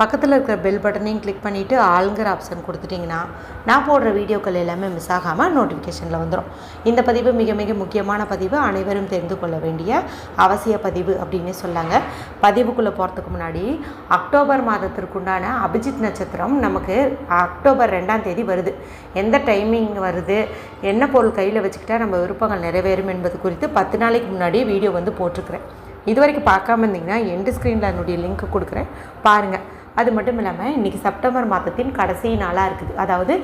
பக்கத்தில் இருக்கிற பெல் பட்டனையும் கிளிக் பண்ணிவிட்டு ஆளுங்கிற ஆப்ஷன் கொடுத்துட்டிங்கன்னா நான் போடுற வீடியோக்கள் எல்லாமே மிஸ் ஆகாமல் நோட்டிஃபிகேஷனில் வந்துடும் இந்த பதிவு மிக மிக முக்கியமான பதிவு. அனைவரும் தெரிந்து கொள்ள வேண்டிய அவசிய பதிவு அப்படின்னு சொல்லாங்க. பதிவுக்குள்ளே போகிறதுக்கு முன்னாடி அக்டோபர் மாதத்திற்குண்டான அபிஜித் நட்சத்திரம் நமக்கு அக்டோபர் ரெண்டாம் தேதி வருது. எந்த டைமிங் வருது? என்ன பொருள் கையில் வச்சுக்கிட்டா நம்ம விருப்பங்கள் நிறைவேறும் என்பது குறித்து பத்து நாளைக்கு முன்னாடி வீடியோ வந்து போட்டிருக்கிறேன். இது வரைக்கும் பார்க்காம இருந்தீங்கன்னா எண்டு ஸ்க்ரீனில் என்னுடைய லிங்க் கொடுக்குறேன். பாருங்கள் அது மட்டும் இல்லாமல் இன்றைக்கி செப்டம்பர் மாதத்தின் கடைசி நாளாக இருக்குது. அதாவது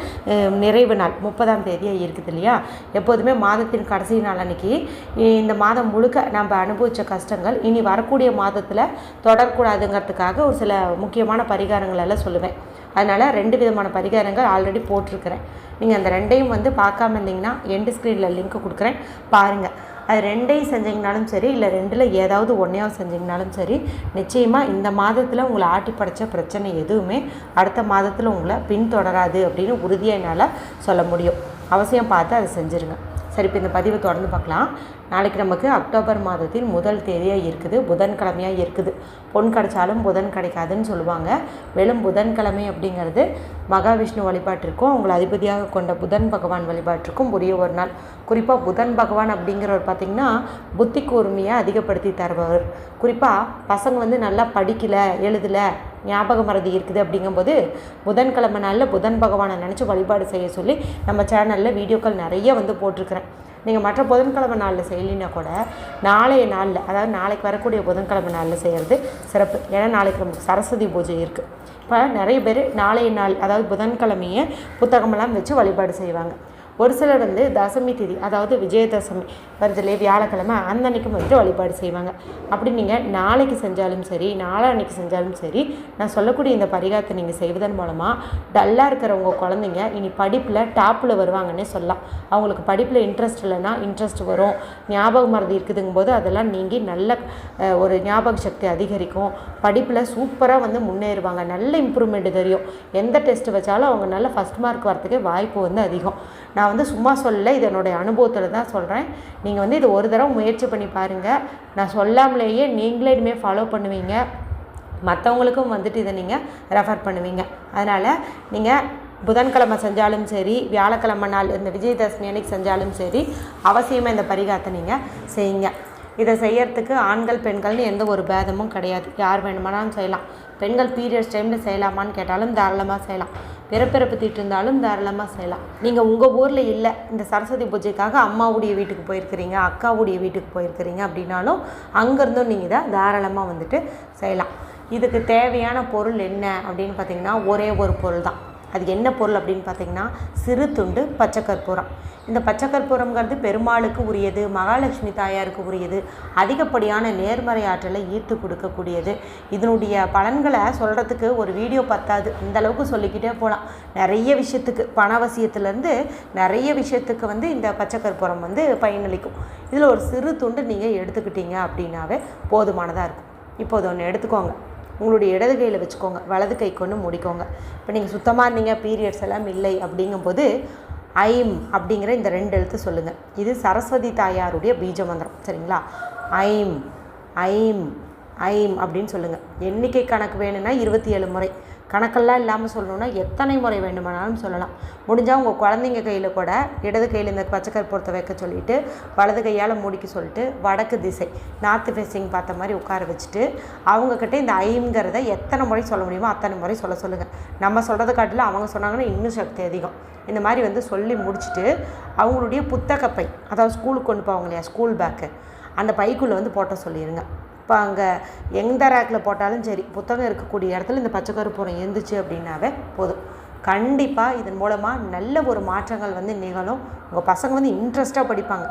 நிறைவு நாள் முப்பதாம் தேதியாக இருக்குது இல்லையா? எப்போதுமே மாதத்தின் கடைசி நாள் அன்றைக்கி இந்த மாதம் முழுக்க நம்ம அனுபவித்த கஷ்டங்கள் இனி வரக்கூடிய மாதத்தில் தொடரக்கூடாதுங்கிறதுக்காக ஒரு சில முக்கியமான பரிகாரங்கள் எல்லாம் சொல்லுவேன். அதனால் ரெண்டு விதமான பரிகாரங்கள் ஆல்ரெடி போட்டிருக்கிறேன். நீங்கள் அந்த ரெண்டையும் வந்து பார்க்காம இருந்தீங்கன்னா எண்டு ஸ்க்ரீனில் லிங்க் கொடுக்குறேன். பாருங்கள் அது ரெண்டையும் செஞ்சீங்கனாலும் சரி இல்லை ரெண்டில் ஏதாவது ஒன்றையாவது செஞ்சீங்கனாலும் சரி நிச்சயமாக இந்த மாதத்தில் உங்களை ஆட்டி படைச்ச பிரச்சனை எதுவுமே அடுத்த மாதத்தில் உங்களை பின்தொடராது அப்படின்னு உறுதியாக என்னால் சொல்ல முடியும். அவசியம் பார்த்து அதை செஞ்சுருங்க. சரி இப்போ இந்த பதிவை தொடர்ந்து பார்க்கலாம். நாளைக்கு நமக்கு அக்டோபர் மாதத்தின் முதல் தேதியாக இருக்குது. புதன்கிழமையாக இருக்குது. பொன் கிடைச்சாலும் புதன் கிடைக்காதுன்னு சொல்லுவாங்க. வெறும் புதன்கிழமை அப்படிங்கிறது மகாவிஷ்ணு வழிபாட்டிற்கும் அவங்களை அதிபதியாக கொண்ட புதன் பகவான் வழிபாட்டிற்கும் உரிய ஒரு நாள். குறிப்பாக புதன் பகவான் அப்படிங்கிறவர் பார்த்திங்கன்னா புத்தி கூர்மையை அதிகப்படுத்தி தருபவர். குறிப்பாக பசங்க வந்து நல்லா படிக்கலை எழுதலை ஞாபக மறதி இருக்குது அப்படிங்கும்போது புதன்கிழமை நாளில் புதன் பகவானை நினச்சி வழிபாடு செய்ய சொல்லி நம்ம சேனலில் வீடியோக்கள் நிறைய வந்து போட்டிருக்கிறேன். நீங்கள் மற்ற புதன்கிழமை நாளில் செய்யலினா கூட நாளைய நாளில் அதாவது நாளைக்கு வரக்கூடிய புதன்கிழமை நாளில் செய்கிறது சிறப்பு. ஏன்னா நாளைக்கு நமக்கு சரஸ்வதி பூஜை இருக்குது இப்போ நிறைய பேர் நாளைய நாள் அதாவது புதன்கிழமையே புத்தகமெல்லாம் வச்சு வழிபாடு செய்வாங்க. ஒரு சிலர் வந்து தசமி திதி அதாவது விஜயதசமி வருதுலே வியாழக்கிழமை அந்த அன்னைக்கு வந்துட்டு வழிபாடு செய்வாங்க. அப்படி நீங்கள் நாளைக்கு செஞ்சாலும் சரி நாளான்னைக்கு செஞ்சாலும் சரி நான் சொல்லக்கூடிய இந்த பரிகாரத்தை நீங்கள் செய்வதன் மூலமாக டல்லாக இருக்கிறவங்க குழந்தைங்க இனி படிப்பில் டாப்பில் வருவாங்கன்னே சொல்லலாம். அவங்களுக்கு படிப்பில் இன்ட்ரெஸ்ட் இல்லைன்னா இன்ட்ரெஸ்ட் வரும். ஞாபகம் மருந்து இருக்குதுங்கும் போது அதெல்லாம் நீங்கி நல்ல ஒரு ஞாபக சக்தி அதிகரிக்கும். படிப்பில் சூப்பராக வந்து முன்னேறுவாங்க. நல்ல இம்ப்ரூவ்மெண்ட் தெரியும். எந்த டெஸ்ட் வச்சாலும் அவங்க நல்ல ஃபஸ்ட் மார்க் வரத்துக்கே வாய்ப்பு வந்து அதிகம். நான் நான் வந்து சும்மா சொல்லலை இது என்னுடைய அனுபவத்தில் தான் சொல்கிறேன் நீங்கள் வந்து இது ஒரு தடவை முயற்சி பண்ணி பாருங்கள் நான் சொல்லாமலேயே நீங்களே இனிமேல் ஃபாலோ பண்ணுவீங்க. மற்றவங்களுக்கும் வந்துட்டு இதை நீங்கள் ரெஃபர் பண்ணுவீங்க. அதனால் நீங்கள் புதன்கிழமை செஞ்சாலும் சரி வியாழக்கிழமை நாள் இந்த விஜயதசமி அன்னைக்கு செஞ்சாலும் சரி அவசியமாக இந்த பரிகாரத்தை நீங்கள் செய்யுங்க. இதை செய்யறதுக்கு ஆண்கள் பெண்கள்னு எந்த ஒரு பேதமும் கிடையாது. யார் வேணுமானாலும் செய்யலாம். பெண்கள் பீரியட்ஸ் டைமில் செய்யலாமான்னு கேட்டாலும் தாராளமாக செய்யலாம். பிறப்பிறப்பு தீட்டு இருந்தாலும் தாராளமாக செய்யலாம். நீங்கள் உங்கள் ஊரில் இல்லை இந்த சரஸ்வதி பூஜைக்காக அம்மாவுடைய வீட்டுக்கு போயிருக்கிறீங்க அக்காவுடைய வீட்டுக்கு போயிருக்கிறீங்க அப்படின்னாலும் அங்கேருந்தும் நீங்கள் இதை தாராளமாக வந்துட்டு செய்யலாம். இதுக்கு தேவையான பொருள் என்ன அப்படின்னு பார்த்தீங்கன்னா ஒரே ஒரு பொருள் தான் அது என்ன பொருள் அப்படின்னு பார்த்தீங்கன்னா சிறு துண்டு பச்சை கற்பூரம். இந்த பச்சை பெருமாளுக்கு உரியது மகாலட்சுமி தாயாருக்கு உரியது அதிகப்படியான நேர்மறை ஆற்றலை ஈர்த்து கொடுக்கக்கூடியது. இதனுடைய பலன்களை சொல்கிறதுக்கு ஒரு வீடியோ பத்தாது. அந்தளவுக்கு சொல்லிக்கிட்டே போகலாம் நிறைய விஷயத்துக்கு பணவசியத்துலேருந்து நிறைய விஷயத்துக்கு வந்து இந்த பச்சை கற்பூரம் வந்து பயனளிக்கும். இதில் ஒரு சிறு துண்டு நீங்கள் எடுத்துக்கிட்டீங்க அப்படின்னாவே போதுமானதாக இருக்கும். இப்போது ஒன்று எடுத்துக்கோங்க. உங்களுடைய இடது கையில் வச்சுக்கோங்க. வலது கை கொண்டு முடிக்கோங்க. இப்போ நீங்கள் சுத்தமாக இருந்தீங்க பீரியட்ஸ் எல்லாம் இல்லை அப்படிங்கும்போது ஐம் அப்படிங்கிற இந்த ரெண்டு எழுத்து சொல்லுங்கள் இது சரஸ்வதி தாயாருடைய பீஜ மந்திரம். சரிங்களா? ஐம் ஐம் ஐம் அப்படின்னு சொல்லுங்கள் எண்ணிக்கை கணக்கு வேணும்னா இருபத்தி ஏழு முறை. கணக்கெல்லாம் இல்லாமல் சொல்லணுன்னா எத்தனை முறை வேண்டுமானாலும் சொல்லலாம். முடிஞ்சால் உங்கள் குழந்தைங்க கையில் கூட இடது கையில் இந்த பச்சைக்கற்பூரத்தை வைக்க சொல்லிவிட்டு வலது கையால் மூடிக்க சொல்லிட்டு வடக்கு திசை நார்த்து ஃபேஸிங் பார்த்த மாதிரி உட்கார வச்சுட்டு அவங்கக்கிட்ட இந்த ஐங்கிறத எத்தனை முறை சொல்ல முடியுமோ அத்தனை முறை சொல்ல சொல்லுங்கள் நம்ம சொல்கிறத காட்டிலும் அவங்க சொன்னாங்கன்னா இன்னும் சக்தி அதிகம். இந்த மாதிரி வந்து சொல்லி முடிச்சுட்டு அவங்களுடைய புத்தகப்பை அதாவது ஸ்கூலுக்கு கொண்டு போவாங்க இல்லையா ஸ்கூல் பேக்கு அந்த பைக்குள்ளே வந்து போட்ட சொல்லிடுங்க இப்போ அங்கே எந்த ரேக்கில் போட்டாலும் சரி புத்தகம் இருக்கக்கூடிய இடத்துல இந்த பச்சை கருப்பூரம் இருந்துச்சு அப்படின்னாவே போதும். கண்டிப்பாக இதன் மூலமாக நல்ல ஒரு மாற்றங்கள் வந்து நிகழும். உங்கள் பசங்க வந்து இன்ட்ரெஸ்ட்டாக படிப்பாங்க.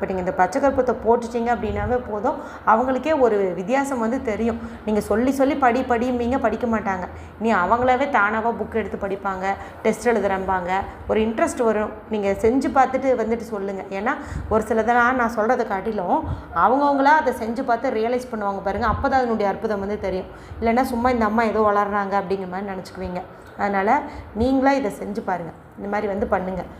இப்போ நீங்கள் இந்த பச்சை கற்பூரத்தை போட்டுட்டீங்க அப்படின்னாவே போதும். அவங்களுக்கே ஒரு வித்தியாசம் வந்து தெரியும். நீங்கள் சொல்லி சொல்லி படி படிம்பீங்க படிக்க மாட்டாங்க. நீ அவங்களாவே தானாக புக் எடுத்து படிப்பாங்க டெஸ்ட் எழுதுறம்பாங்க. ஒரு இன்ட்ரெஸ்ட் வரும். நீங்கள் செஞ்சு பார்த்துட்டு வந்துட்டு சொல்லுங்கள் ஏன்னா ஒரு சிலதெல்லாம் நான் சொல்கிறத காட்டிலும் அவங்கவுங்களா அதை செஞ்சு பார்த்து ரியலைஸ் பண்ணுவாங்க பாருங்கள் அப்போ தான் அதனுடைய அற்புதம் வந்து தெரியும். இல்லைன்னா சும்மா இந்த அம்மா ஏதோ வளர்றாங்க அப்படிங்கிற மாதிரி நினச்சிக்குவீங்க. அதனால் நீங்களாக இதை செஞ்சு பாருங்கள் இந்த மாதிரி வந்து பண்ணுங்கள்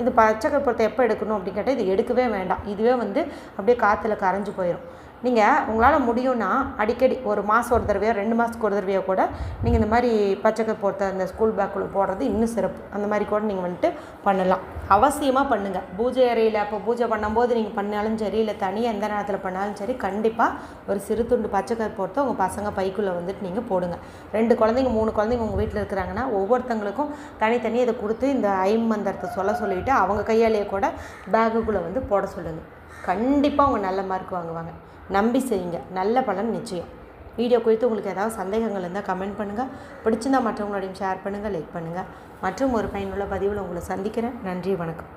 இது பச்சை கற்பூரத்தை எப்போ எடுக்கணும் அப்படின்னு கேட்டால் இது எடுக்கவே வேண்டாம். இதுவே வந்து அப்படியே காற்றுல கரைஞ்சு போயிடும் நீங்கள் உங்களால் முடியும்னா அடிக்கடி ஒரு மாதம் ஒரு தடவையோ ரெண்டு மாதத்துக்கு ஒரு தடவையோ கூட நீங்கள் இந்த மாதிரி பச்சைக்கை போட்ட அந்த ஸ்கூல் பேக்குள்ளே போடுறது இன்னும் சிறப்பு. அந்த மாதிரி கூட நீங்கள் வந்துட்டு பண்ணலாம். அவசியமாக பண்ணுங்கள் பூஜை அறையில் இப்போ பூஜை பண்ணும்போது நீங்கள் பண்ணாலும் சரி இல்லை தனியாக எந்த நேரத்தில் பண்ணாலும் சரி கண்டிப்பாக ஒரு சிறு துண்டு பச்சை போட்டு உங்கள் பசங்க பைக்குள்ளே வந்துட்டு நீங்கள் போடுங்க. ரெண்டு குழந்தைங்க மூணு குழந்தைங்க உங்கள் வீட்டில் இருக்கிறாங்கன்னா ஒவ்வொருத்தங்களுக்கும் தனித்தனியாக இதை கொடுத்து இந்த ஐம்மந்திரத்தை சொல்ல சொல்லிவிட்டு அவங்க கையாலேயே கூட பேகுக்குள்ளே வந்து போட சொல்லுங்கள் கண்டிப்பாக அவங்க நல்ல மார்க் வாங்குவாங்க. நம்பி செய்யுங்க. நல்ல பலன் நிச்சயம். வீடியோ குறித்து உங்களுக்கு ஏதாவது சந்தேகங்கள் இருந்தால் கமெண்ட் பண்ணுங்கள் பிடிச்சிருந்தால் மற்றவங்களோடையும் ஷேர் பண்ணுங்கள் லைக் பண்ணுங்கள் மற்றும் ஒரு பயனுள்ள பதிவில் உங்களை சந்திக்கிறேன். நன்றி வணக்கம்.